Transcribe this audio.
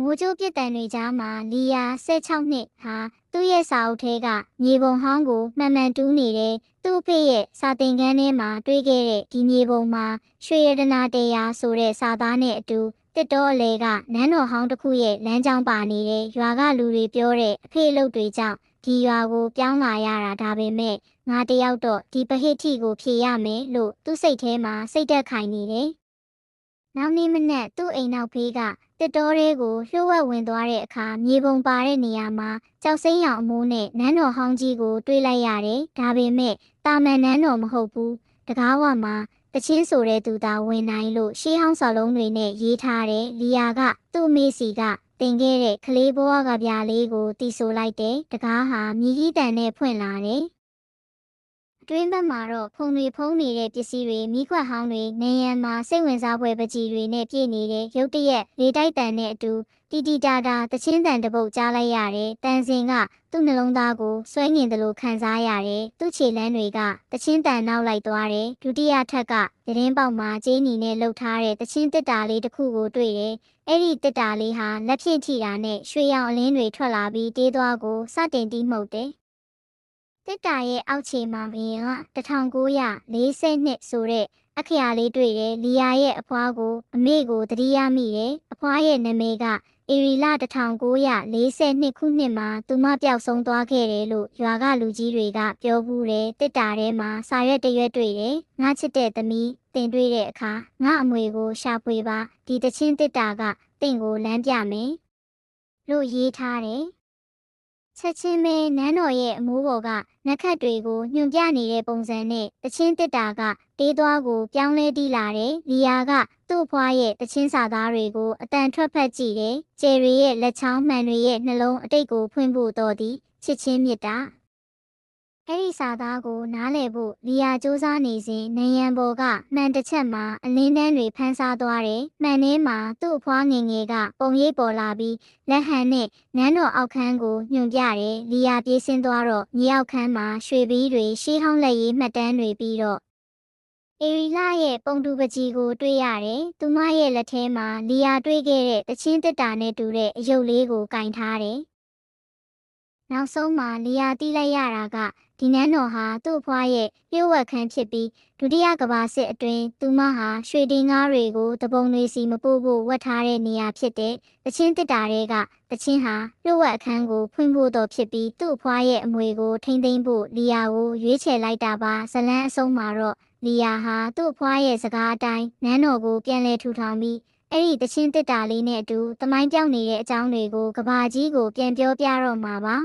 မိုးကြိုးပြစ်တန်တွေကြားမှာလီယာ16နှစ်ဟာသူ့ရဲ့စာအုပ်ထဲကမြေပုံဟောင်းကိုမှန်မှန်တူးနေတယ်သူ့အဖေရဲ့စာသင်ခန်းထဲမှာတွေ့ခဲ့တဲ့ဒီမြေပုံမှာရွှေရတနာတရားဆိုတဲ့စာသားနဲ့အတူတစ်တော်အလဲကနန်းတော်ဟောင်းတစ်ခုရဲ့လမ်းကြောင်းပါနေတဲ့ရွာကလူတွေပြောတဲ့အဖေအလုပ်တွေကြောင့်ဒီရွာကိုပြောင်းလာရတာဒါပေမဲ့ငါတယောက်တော့ဒီပဟိတိကိုဖြေရမယ်လို့သူ့စိတ်ထဲမှာစိတ်သက်ခိုင်နေတယ်။ နောက်နေ့မနက်သူ့အိမ်နောက်ဖေးကတစ်တော်ရဲကိုလျှို့ဝှက်ဝင်သွားတဲ့အခါမြေပုံပါတဲ့နေရာမှာကြောက်စိမ့်ရောင်အမိုးနဲ့နန်းတော်ဟောင်းကြီးကိုတွေ့လိုက်ရတယ်။ဒါပေမဲ့တာမန်နန်းတော်မဟုတ်ဘူး။တကားဝမှာတချင်းဆိုတဲ့သူသာဝင်နိုင်လို့ရှေးဟောင်းစော်လုံးတွေနဲ့ရေးထားတဲ့လီယာကသူ့အမေစီကတင်ခဲ့တဲ့ကလေးဘဝကပြားလေးကိုတီဆိုလိုက်တယ်။တကားဟာမြည်ကြီးတန်နဲ့ဖွင့်လာတယ်။အ တွင်းဘက်မှာတော့ဖုံတွေဖုံးနေတဲ့ပစ္စည်းတွေမိခွက်ဟောင်းတွေနေရန်မှာစိတ်ဝင်စားဖွယ်ပကြီးတွေနဲ့ပြည့်နေတဲ့ရုတ်တရက်လေတိုက်တန်နဲ့အတူတီတီတာတာတချင်းတန်တစ်ပုတ်ကြားလိုက်ရတယ်။တန်စင်ကသူ့နှလုံးသားကိုဆွဲငင်တယ်လို့ခံစားရတယ်။သူ့ခြေလမ်းတွေကတချင်းတန်နောက်လိုက်သွားတယ်။ဒုတိယထက်ကသတင်းပေါက်မှာကျင်းနီနဲ့လှုပ်ထားတဲ့တချင်းတစ်တာလေးတစ်ခုကိုတွေ့တယ်။အဲ့ဒီတစ်တာလေးဟာလက်ဖြင့်ထိတာနဲ့ရွှေရောင်အလင်းတွေထွက်လာပြီးတေးသွားကိုစတင်တီးမှုတ်တယ်။ တစ်တာရဲ့အောက်ခြေမှာဘရင်က1942ဆိုတဲ့အခရာလေးတွေ့တယ်လီယာရဲ့အဖွားကိုအမေကိုတတိယမိတယ်အဖွားရဲ့နာမည်ကအေရီလာ1942ခုနှစ်မှာသူမပျောက်ဆုံးသွားခဲ့တယ်လို့ရွာကလူကြီးတွေကပြောဘူးတယ်တစ်တာထဲမှာစာရွက်တရွက်တွေ့တယ်ငါချစ်တဲ့သမီးတင်တွေ့တဲ့အခါငါအမွေကိုရှာဖွေပါဒီတချင်းတစ်တာကတင့်ကိုလမ်းပြမယ်လို့ရေးထားတယ် ချက်ချင်းပဲနန်းတော်ရဲ့အမိုးပေါ်ကနက်ခတ်တွေကိုညွန်ပြနေတဲ့ပုံစံနဲ့တချင်းတစ်တာကတေးသွားကိုပြောင်းလဲတီးလာတယ်။လီယာကသူ့အဖွားရဲ့တချင်းစာသားတွေကိုအတန်ထွက်ဖက်ကြည့်တယ်။ကျယ်ရီရဲ့လက်ချောင်းမှန်တွေရဲ့နှလုံးအတိတ်ကိုဖွင့်ဖို့တော်သည်ချစ်ချင်းမြတ်တာ။ အဲ့ဒီစာသားကိုနားလည်ဖို့လီယာစူးစမ်းနေစဉ်နယံဘော်ကမှန်တစ်ချက်မှာအလင်းတန်းတွေဖန်းစားသွားတယ်။မှန်ထဲမှာသူ့အဖွားငယ်ငယ်ကပုံရိပ်ပေါ်လာပြီးလက်ဟန်နဲ့နန်းတော်အောက်ခန်းကိုညွန်ပြတယ်။လီယာပြေးဆင်းသွားတော့မြေအောက်ခန်းမှာရွှေဘီးတွေရှေးဟောင်းလက်ရည်မှတ်တမ်းတွေပြီးတော့အေရီလာရဲ့ပုံတူပကြီးကိုတွေ့ရတယ်။သူမရဲ့လက်ထဲမှာလီယာတွေ့ခဲ့တဲ့တချင်းတစ်တာနဲ့တူတဲ့အယုတ်လေးကိုကင်ထားတယ်။ နောက်ဆုံးမှာလီယာတီးလိုက်ရတာကဒီနန်းတော်ဟာသူ့အဖွားရဲ့ပြုတ်ဝက်ခန်းဖြစ်ပြီးဒုတိယကမ္ဘာစစ်အတွင်းသူမဟာရွှေတင်ငါးတွေကိုတပုံတွေစီမပို့ဖို့ဝတ်ထားတဲ့နေရာဖြစ်တဲ့တချင်းတစ်တာတွေကတချင်းဟာပြုတ်ဝက်အခန်းကိုဖွင့်ဖို့တော့ဖြစ်ပြီးသူ့အဖွားရဲ့အမွေကိုထိမ့်သိမ့်ဖို့လီယာကိုရွေးချယ်လိုက်တာပါဇလန်းအဆုံးမှာတော့လီယာဟာသူ့အဖွားရဲ့စကားအတိုင်းနန်းတော်ကိုပြန်လည်ထူထောင်ပြီးအဲ့ဒီတချင်းတစ်တာလေးနဲ့အတူတမိုင်းပြောင်းနေတဲ့အကြောင်းတွေကိုကဘာကြီးကိုပြန်ပြောပြတော့မှာပါ